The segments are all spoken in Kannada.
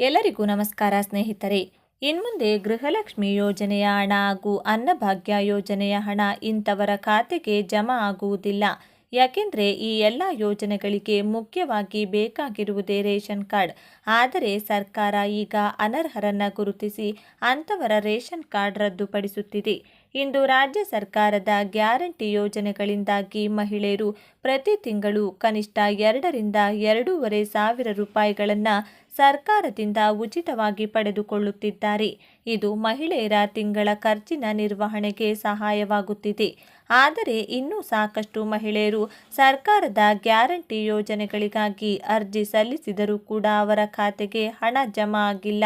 ಎಲ್ಲರಿಗೂ ನಮಸ್ಕಾರ ಸ್ನೇಹಿತರೆ. ಇನ್ಮುಂದೆ ಗೃಹಲಕ್ಷ್ಮಿ ಯೋಜನೆಯ ಹಣ ಹಾಗೂ ಅನ್ನಭಾಗ್ಯ ಯೋಜನೆಯ ಹಣ ಇಂಥವರ ಖಾತೆಗೆ ಜಮಾ ಆಗುವುದಿಲ್ಲ. ಯಾಕೆಂದರೆ ಈ ಎಲ್ಲ ಯೋಜನೆಗಳಿಗೆ ಮುಖ್ಯವಾಗಿ ಬೇಕಾಗಿರುವುದೇ ರೇಷನ್ ಕಾರ್ಡ್. ಆದರೆ ಸರ್ಕಾರ ಈಗ ಅನರ್ಹರನ್ನು ಗುರುತಿಸಿ ಅಂಥವರ ರೇಷನ್ ಕಾರ್ಡ್ ರದ್ದುಪಡಿಸುತ್ತಿದೆ. ಇಂದು ರಾಜ್ಯ ಸರ್ಕಾರದ ಗ್ಯಾರಂಟಿ ಯೋಜನೆಗಳಿಂದಾಗಿ ಮಹಿಳೆಯರು ಪ್ರತಿ ತಿಂಗಳು ಕನಿಷ್ಠ ಎರಡರಿಂದ ಎರಡೂವರೆ ಸಾವಿರ ರೂಪಾಯಿಗಳನ್ನು ಸರ್ಕಾರದಿಂದ ಉಚಿತವಾಗಿ ಪಡೆದುಕೊಳ್ಳುತ್ತಿದ್ದಾರೆ. ಇದು ಮಹಿಳೆಯರ ತಿಂಗಳ ಖರ್ಚಿನ ನಿರ್ವಹಣೆಗೆ ಸಹಾಯವಾಗುತ್ತಿದೆ. ಆದರೆ ಇನ್ನೂ ಸಾಕಷ್ಟು ಮಹಿಳೆಯರು ಸರ್ಕಾರದ ಗ್ಯಾರಂಟಿ ಯೋಜನೆಗಳಿಗಾಗಿ ಅರ್ಜಿ ಸಲ್ಲಿಸಿದರೂ ಕೂಡ ಅವರ ಖಾತೆಗೆ ಹಣ ಜಮಾ ಆಗಿಲ್ಲ.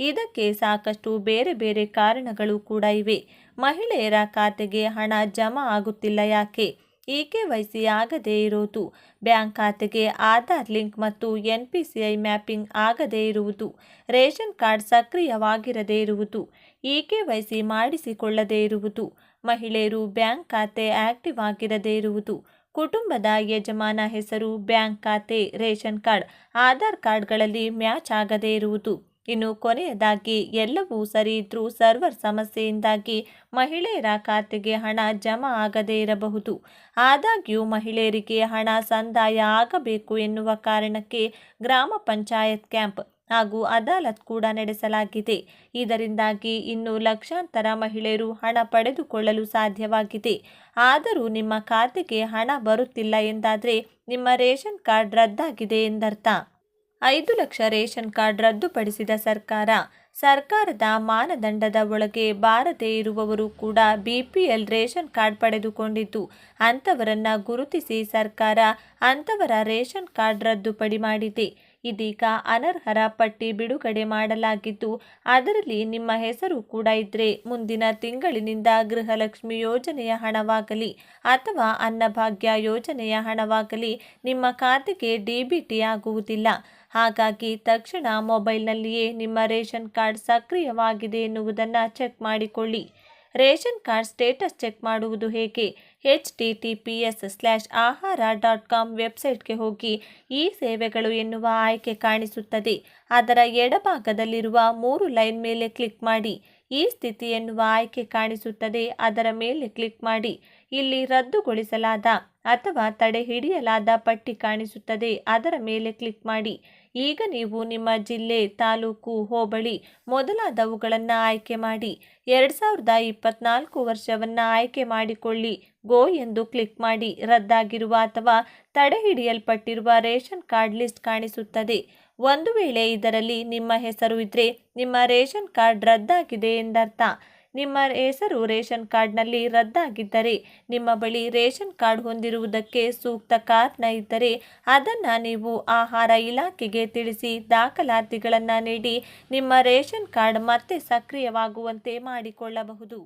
ಇದಕ್ಕೆ ಸಾಕಷ್ಟು ಬೇರೆ ಬೇರೆ ಕಾರಣಗಳು ಕೂಡ ಇವೆ. ಮಹಿಳೆಯರ ಖಾತೆಗೆ ಹಣ ಜಮಾ ಆಗುತ್ತಿಲ್ಲ ಯಾಕೆ? ಇ ಕೆ ವೈ ಸಿ ಆಗದೇ ಇರುವುದು? ಬ್ಯಾಂಕ್ ಖಾತೆಗೆ ಆಧಾರ್ ಲಿಂಕ್ ಮತ್ತು N P C I mapping ಆಗದೇ ಇರುವುದು? ರೇಷನ್ ಕಾರ್ಡ್ ಸಕ್ರಿಯವಾಗಿರದೇ ಇರುವುದು? ಇ ಕೆ ವೈ ಸಿ ಮಾಡಿಸಿಕೊಳ್ಳದೇ ಇರುವುದು? ಮಹಿಳೆಯರು ಬ್ಯಾಂಕ್ ಖಾತೆ ಆಕ್ಟಿವ್ ಆಗಿರದೇ ಇರುವುದು? ಕುಟುಂಬದ ಯಜಮಾನ ಹೆಸರು ಬ್ಯಾಂಕ್ ಖಾತೆ, ರೇಷನ್ ಕಾರ್ಡ್, ಆಧಾರ್ ಕಾರ್ಡ್ಗಳಲ್ಲಿ ಮ್ಯಾಚ್ ಆಗದೇ ಇರುವುದು? ಇನ್ನು ಕೊನೆಯದಾಗಿ ಎಲ್ಲವೂ ಸರಿ ಇದ್ರೂ ಸರ್ವರ್ ಸಮಸ್ಯೆಯಿಂದಾಗಿ ಮಹಿಳೆಯರ ಖಾತೆಗೆ ಹಣ ಜಮಾ ಆಗದೇ ಇರಬಹುದು. ಆದಾಗ್ಯೂ ಮಹಿಳೆಯರಿಗೆ ಹಣ ಸಂದಾಯ ಆಗಬೇಕು ಎನ್ನುವ ಕಾರಣಕ್ಕೆ ಗ್ರಾಮ ಪಂಚಾಯತ್ ಕ್ಯಾಂಪ್ ಹಾಗೂ ಅದಾಲತ್ ಕೂಡ ನಡೆಸಲಾಗಿದೆ. ಇದರಿಂದಾಗಿ ಇನ್ನು ಲಕ್ಷಾಂತರ ಮಹಿಳೆಯರು ಹಣ ಪಡೆದುಕೊಳ್ಳಲು ಸಾಧ್ಯವಾಗಿದೆ. ಆದರೂ ನಿಮ್ಮ ಖಾತೆಗೆ ಹಣ ಬರುತ್ತಿಲ್ಲ ಎಂದಾದರೆ ನಿಮ್ಮ ರೇಷನ್ ಕಾರ್ಡ್ ರದ್ದಾಗಿದೆ ಎಂದರ್ಥ. ಐದು ಲಕ್ಷ ರೇಷನ್ ಕಾರ್ಡ್ ರದ್ದುಪಡಿಸಿದ ಸರ್ಕಾರ. ಸರ್ಕಾರದ ಮಾನದಂಡದ ಒಳಗೆ ಬಾರದೇ ಇರುವವರು ಕೂಡ B P L ration card ಪಡೆದುಕೊಂಡಿದ್ದು, ಅಂಥವರನ್ನು ಗುರುತಿಸಿ ಸರ್ಕಾರ ಅಂಥವರ ರೇಷನ್ ಕಾರ್ಡ್ ರದ್ದುಪಡಿ ಮಾಡಿದೆ. ಇದೀಗ ಅನರ್ಹರ ಪಟ್ಟಿ ಬಿಡುಗಡೆ ಮಾಡಲಾಗಿದ್ದು, ಅದರಲ್ಲಿ ನಿಮ್ಮ ಹೆಸರು ಕೂಡ ಇದ್ದರೆ ಮುಂದಿನ ತಿಂಗಳಿನಿಂದ ಗೃಹಲಕ್ಷ್ಮಿ ಯೋಜನೆಯ ಹಣವಾಗಲಿ ಅಥವಾ ಅನ್ನಭಾಗ್ಯ ಯೋಜನೆಯ ಹಣವಾಗಲಿ ನಿಮ್ಮ ಖಾತೆಗೆ ಡಿಬಿಟಿ ಆಗುವುದಿಲ್ಲ. ಹಾಗಾಗಿ ತಕ್ಷಣ ಮೊಬೈಲ್ನಲ್ಲಿಯೇ ನಿಮ್ಮ ರೇಷನ್ ಕಾರ್ಡ್ ಸಕ್ರಿಯವಾಗಿದೆ ಎನ್ನುವುದನ್ನು ಚೆಕ್ ಮಾಡಿಕೊಳ್ಳಿ. ರೇಷನ್ ಕಾರ್ಡ್ ಸ್ಟೇಟಸ್ ಚೆಕ್ ಮಾಡುವುದು ಹೇಗೆ? H T T P S slash Ahara dot com ವೆಬ್ಸೈಟ್ಗೆ ಹೋಗಿ ಈ ಸೇವೆಗಳು ಎನ್ನುವ ಆಯ್ಕೆ ಕಾಣಿಸುತ್ತದೆ. ಅದರ ಎಡಭಾಗದಲ್ಲಿರುವ ಮೂರು ಲೈನ್ ಮೇಲೆ ಕ್ಲಿಕ್ ಮಾಡಿ. ಈ ಸ್ಥಿತಿ ಎನ್ನುವ ಆಯ್ಕೆ ಕಾಣಿಸುತ್ತದೆ, ಅದರ ಮೇಲೆ ಕ್ಲಿಕ್ ಮಾಡಿ. ಇಲ್ಲಿ ರದ್ದುಗೊಳಿಸಲಾದ ಅಥವಾ ತಡೆ ಹಿಡಿಯಲಾದ ಪಟ್ಟಿ ಕಾಣಿಸುತ್ತದೆ, ಅದರ ಮೇಲೆ ಕ್ಲಿಕ್ ಮಾಡಿ. ಈಗ ನೀವು ನಿಮ್ಮ ಜಿಲ್ಲೆ, ತಾಲೂಕು, ಹೋಬಳಿ ಮೊದಲಾದವುಗಳನ್ನು ಆಯ್ಕೆ ಮಾಡಿ. ಎರಡು ಸಾವಿರದ ಇಪ್ಪತ್ನಾಲ್ಕು ವರ್ಷವನ್ನು ಆಯ್ಕೆ ಮಾಡಿಕೊಳ್ಳಿ. ಗೋ ಎಂದು ಕ್ಲಿಕ್ ಮಾಡಿ. ರದ್ದಾಗಿರುವ ಅಥವಾ ತಡೆ ಹಿಡಿಯಲ್ಪಟ್ಟಿರುವ ರೇಷನ್ ಕಾರ್ಡ್ ಲಿಸ್ಟ್ ಕಾಣಿಸುತ್ತದೆ. ಒಂದು ವೇಳೆ ಇದರಲ್ಲಿ ನಿಮ್ಮ ಹೆಸರು ಇದ್ದರೆ ನಿಮ್ಮ ರೇಷನ್ ಕಾರ್ಡ್ ರದ್ದಾಗಿದೆ ಎಂದರ್ಥ. ನಿಮ್ಮ ಹೆಸರು ರೇಷನ್ ಕಾರ್ಡ್ನಲ್ಲಿ ರದ್ದಾಗಿದ್ದರೆ, ನಿಮ್ಮ ಬಳಿ ರೇಷನ್ ಕಾರ್ಡ್ ಹೊಂದಿರುವುದಕ್ಕೆ ಸೂಕ್ತ ಕಾರಣ ಇದ್ದರೆ, ಅದನ್ನು ನೀವು ಆಹಾರ ಇಲಾಖೆಗೆ ತಿಳಿಸಿ ದಾಖಲಾತಿಗಳನ್ನು ನೀಡಿ ನಿಮ್ಮ ರೇಷನ್ ಕಾರ್ಡ್ ಮತ್ತೆ ಸಕ್ರಿಯವಾಗುವಂತೆ ಮಾಡಿಕೊಳ್ಳಬಹುದು.